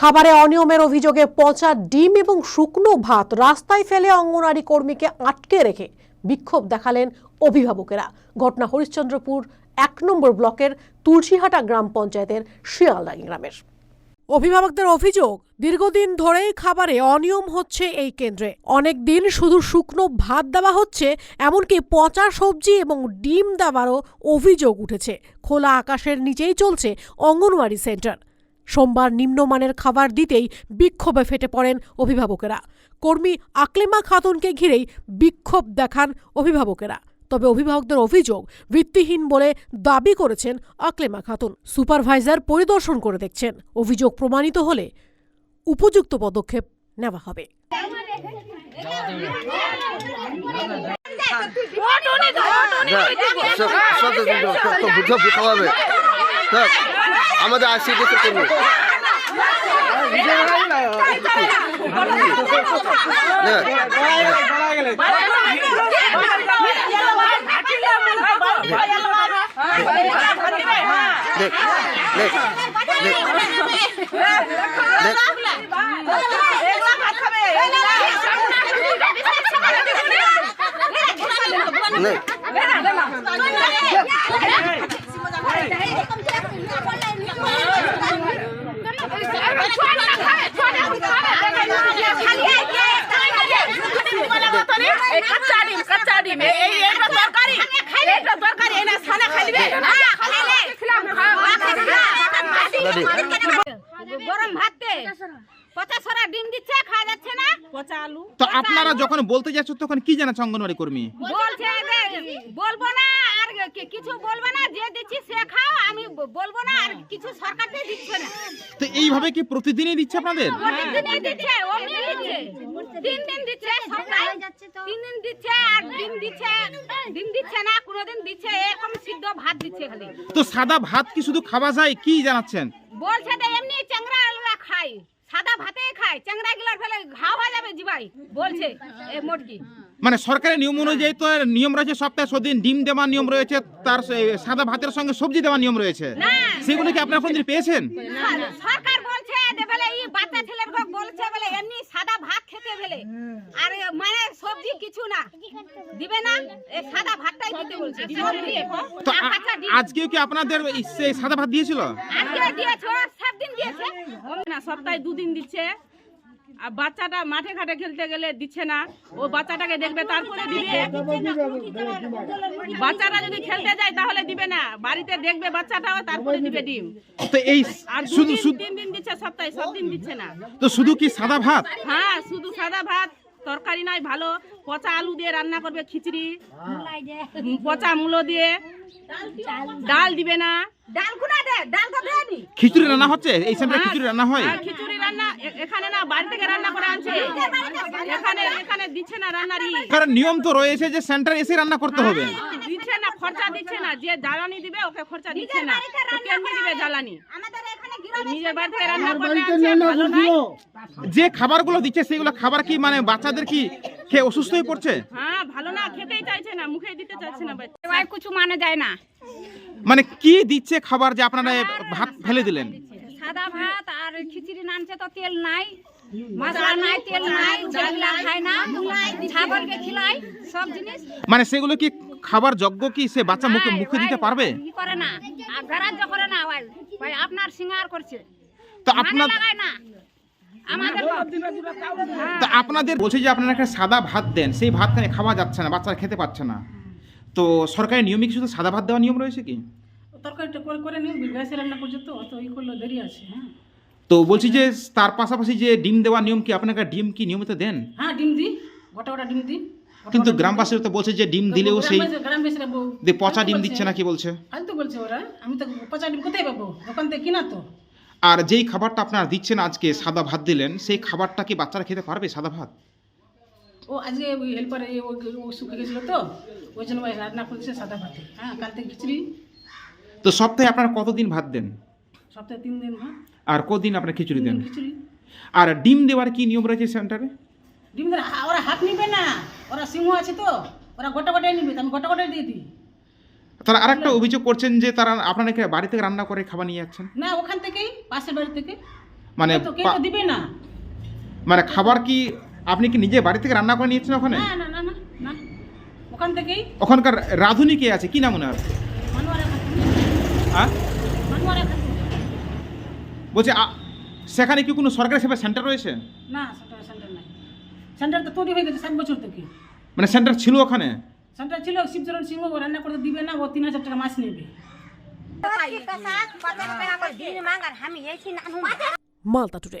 খাবারে অনিয়মের অভিযোগে পচা ডিম এবং শুকনো ভাত রাস্তায় ফেলে অঙ্গনারী কর্মীকে আটকে রেখে বিক্ষোভ দেখালেন অভিভাবকেরা। ঘটনা হরিশ্চন্দ্রপুর এক নম্বর ব্লকের তুলসীহাটা গ্রাম পঞ্চায়েতের শিয়ালডাঙ্গি গ্রামের। অভিভাবকদের অভিযোগ, দীর্ঘদিন ধরেই খাবারে অনিয়ম হচ্ছে এই কেন্দ্রে। অনেক দিন শুধু শুকনো ভাত দেওয়া হচ্ছে, এমনকি পচা সবজি এবং ডিম দেওয়ারও অভিযোগ উঠেছে। খোলা আকাশের নিচেই চলছে অঙ্গনওয়াড়ি সেন্টার। সোমবার নিম্নমানের খাবার দিতেই বিক্ষোভে ফেটে পড়েন অভিভাবকেরা কর্মী আকলেমা খাতুনকে ঘিরেই বিক্ষোভ দেখান অভিভাবকেরা তবে অভিভাবকদের অভিযোগ ভিত্তিহীন বলে দাবি করেছেন আকলেমা খাতুন সুপারভাইজার পরিদর্শন করে দেখছেন অভিযোগ প্রমাণিত হলে উপযুক্ত পদক্ষেপ নেওয়া হবে কিন্তু তো আমাদের আসি কিছু করব দেখ পচা ডিম দিচ্ছে খাওয়া যাচ্ছে না পচা আপনারা যখন বলতে যাচ্ছ তখন কি জানাচ্ছে অঙ্গনওয়াড়ি কর্মী? বলব না, আর কিছু বলব দিচ্ছি সে খাও আমি বলব না আর কিছু সরকার দিয়ে দিচ্ছে না। তো এইভাবে কি প্রতিদিনই দিচ্ছে আপনাদের? প্রতিদিনই দিচ্ছে অমনি দিচ্ছে। তিন দিন দিচ্ছে সপ্তাহে তিন দিন দিচ্ছে আর ডিম দিচ্ছে ডিম দিচ্ছে না কোনোদিন দিচ্ছে এরকম সিদ্ধ ভাত দিচ্ছে খালি। তো সাদা ভাত কি শুধু খাওয়া যায় কি জানাচ্ছেন? বলছে যে এমনি চ্যাংরা আলুরা খাই সাদা ভাতে খায় চ্যাংরা গুলার বলছে এ মোটকি মানে সরকারের নিয়ম অনুযায়ী তো নিয়ম রয়েছে সপ্তাহে সদিন ডিম দেওয়ার নিয়ম রয়েছে তার সাদা ভাতের সঙ্গে সবজি দেওয়ার নিয়ম রয়েছে। না। সেগুলো কি আপনারা কোনদিন পেয়েছেন? সর- সরকার বলছে যে এই বাচ্চা ছেলের বলছে বলে এমনি সাদা ভাত খেতে বলে। আর মানে সবজি কিছু না। দিবে না এই সাদা ভাতটাই দিতে বলছে। তো আর আ- কাঁচা ডিম। আজকেও কি আপনাদের সেই সাদা ভাত দিয়েছিল? আজকে দিয়েছে সব দিন দিয়েছে। না সপ্তাহে দুদিন দিচ্ছে। আর বাচ্চাটা মাঠে ঘাটে খেলতে গেলে দিচ্ছে না। ও বাচ্চাটাকে দেখবে তারপরে দিবে। বাচ্চাটা যদি খেলতে যায় তাহলে দিবে না। বাড়িতে দেখবে বাচ্চাটাও তারপরে দিবে ডিম। তো এই শুধু তিন দিন দিচ্ছে সপ্তাহে সব দিন দিচ্ছে না। তো শুধু কি সাদা ভাত? হ্যাঁ শুধু সাদা ভাত তরকারি নয় ভালো। পচা আলু দিয়ে রান্না করবে খিচড়ি। পচা মূলো দিয়ে। ডাল দিবে না। ডাল গুনা দে? ডাল তো দেয়নি খিচুড়ি রান্না হচ্ছে? এই সেন্টারে খিচুড়ি রান্না হয়? আর খিচুড়ি রান্না এখানে না বাড়ি থেকে রান্না করে আনছে। এখানে এখানে দিচ্ছে না রান্নারই। কারণ নিয়ম তো রয়েছে যে সেন্টারে এসে রান্না করতে হবে। দিচ্ছে না খরচা দিচ্ছে না। যে জ্বালানি দিবে ওকে খরচা দিচ্ছে না। কেমনি দিবে জ্বালানি? আমাদের যে খাবারগুলো দিচ্ছে সেগুলো খাবার কি মানে বাচ্চাদের কি খেয়ে অসুস্থ হয়ে পড়ছে? হ্যাঁ ভালো না খেতেই চাইছে না মুখে দিতে চাইছে না বাচ্চা। কিছু মানে যায় না। মানে কি দিচ্ছে খাবার যে আপনারা ভাত ফেলে দিলেন? সাদা ভাত আর খিচুড়ি নানছে তো তেল নাই মশলা নাই তেল নাই যেগুলা খায় না ছাগলকে খিলাই সব জিনিস। মানে সেগুলো কি খাবার যোগ্য কি সে বাচ্চা মুখে মুখে দিতে পারবে? কি করে না। আর গ্যারাজ করে না ওই ভাই আপনার সিঙ্গার করছে। তো মানে আপনার লাগায় না। তো আপনাদের বলছে যে আপনারা একটা সাদা ভাত দেন। সেই ভাত খানে খাওয়া যাচ্ছে না বাচ্চারা খেতে পাচ্ছে না। তো সরকারের নিয়মে কি শুধু সাদা ভাত দেওয়ার নিয়ম রয়েছে কি? তরকারিটা করে করে নিন গ্যাসে রান্না করছে তো অত ই করলে দেরি আছে হ্যাঁ। তো বলছি যে তার পাশাপাশি যে ডিম দেওয়ার নিয়ম কি আপনাকে ডিম কি নিয়মিত দেন? হ্যাঁ ডিম দিই গোটা গোটা ডিম দিই। কিন্তু গ্রামবাসীরা তো বলছে যে ডিম দিলেও সেই গ্রামবাসীরা বউ- যে পচা ডিম দিচ্ছে না কি বলছে ফালতু বলছে ওরা আমি তো পচা ডিম কোথায় পাবো? দোকান থেকে কিনা তো। আর যেই খাবারটা আপনারা দিচ্ছেন আজকে সাদা ভাত দিলেন সেই খাবারটা কি বাচ্চারা খেতে পারবে সাদা ভাত? ও আজকে ওই হেল্পার ও শুকে গেছিল তো ওই জন্য ওই রান্না করেছে সাদা ভাতে। হ্যাঁ কাল থেকে খিচুড়ি। তো সপ্তাহে আপনারা কতদিন ভাত দেন? সপ্তাহে তিন দিন হ্যাঁ আর কতদিন আপনারা খিচুড়ি দেন খিচুড়ি। আর ডিম দেওয়ার কি নিয়ম রয়েছে সেন্টারে? ডিম ধরে ওরা হাত নিবে না। ওরা সিংহ আছে তো ওরা গোটা গোটাই নিবে আমি গোটা গোটাই দিয়ে দিই। তারা আরেকটা অভিযোগ করছেন যে তারা আপনারা বাড়ি থেকে রান্না করে খাবার নিয়ে যাচ্ছেন? না ওখান থেকেই পাশের বাড়ি থেকে। মানে তো কেউ তো দিবে না। মানে খাবার কি আপনি কি নিজে বাড়ি থেকে রান্না করে নিয়েছেন ওখানে? না না না না ওখান থেকেই। ওখানকার রাঁধুনি কে আছে? কি নাম ওনার? হ্যাঁ? বলছে সেখানে কি কোনো সরকারি সেবা সেন্টার রয়েছে? না সেন্টার নাই। সেন্টার তো তৈরি হয়ে গেছে সাত বছর থেকে। মানে সেন্টার ছিল ওখানে? সেন্টার ছিল শিবচরণ সিংহ ও রান্না করতে দিবে না ও তিন হাজার টাকা মাছ নেবে। দিন মাঙ্গার আমি এই নানু মালদা টুডে